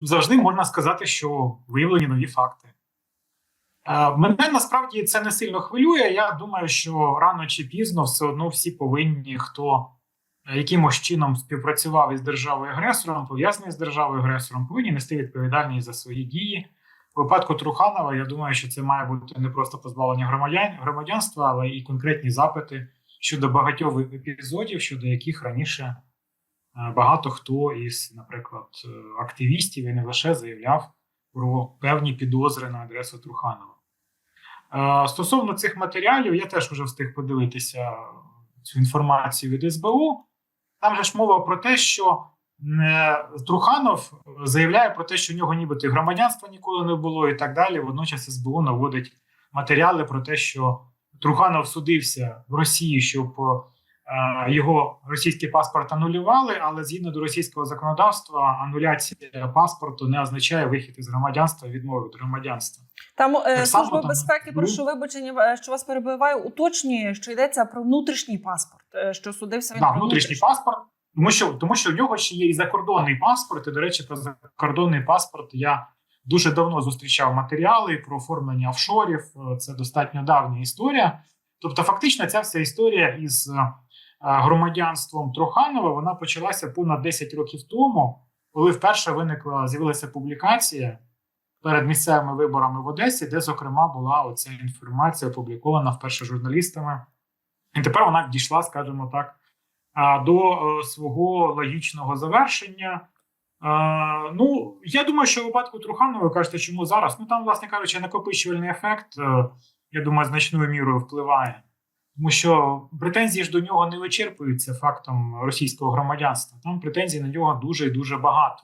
завжди можна сказати, що виявлені нові факти. Е, Мене насправді це не сильно хвилює. Я думаю, що рано чи пізно все одно всі повинні, хто якимось чином співпрацював із державою агресором, пов'язаний з державою агресором, повинні нести відповідальність за свої дії. У випадку Труханова, я думаю, що це має бути не просто позбавлення громадян, громадянства, але і конкретні запити щодо багатьох епізодів, щодо яких раніше багато хто із, наприклад, е, активістів і не лише заявляв про певні підозри на адресу Труханова. Е, Стосовно цих матеріалів, я теж вже встиг подивитися цю інформацію від СБУ. Там же ж мова про те, що е, Труханов заявляє про те, що у нього нібито громадянства ніколи не було, і так далі. Водночас СБУ наводить матеріали про те, що Труханов судився в Росії, щоб е, його російський паспорт анулювали, але згідно до російського законодавства, ануляція паспорту не означає вихід із громадянства, відмови від громадянства. Там е, Так само служба там- безпеки, прошу вибачення, е, що вас перебиваю, уточнює, що йдеться про внутрішній паспорт, е, що судився він Да, про внутрішній паспорт, тому що тому що в нього ще є і закордонний паспорт. І, до речі, про закордонний паспорт я дуже давно зустрічав матеріали про оформлення офшорів. Е, Це достатньо давня історія. Тобто, фактично, ця вся історія із е, громадянством Троханова вона почалася понад 10 років тому, коли вперше виникла з'явилася публікація перед місцевими виборами в Одесі, де, зокрема, була оця інформація опублікована вперше журналістами. І тепер вона дійшла, скажімо так, до е, свого логічного завершення. Ну, я думаю, що в випадку Труханова, ви кажете, чому зараз? Ну там, власне кажучи, накопичувальний ефект, е, я думаю, значною мірою впливає. Тому що претензії ж до нього не вичерпуються фактом російського громадянства. Там претензій на нього дуже і дуже багато.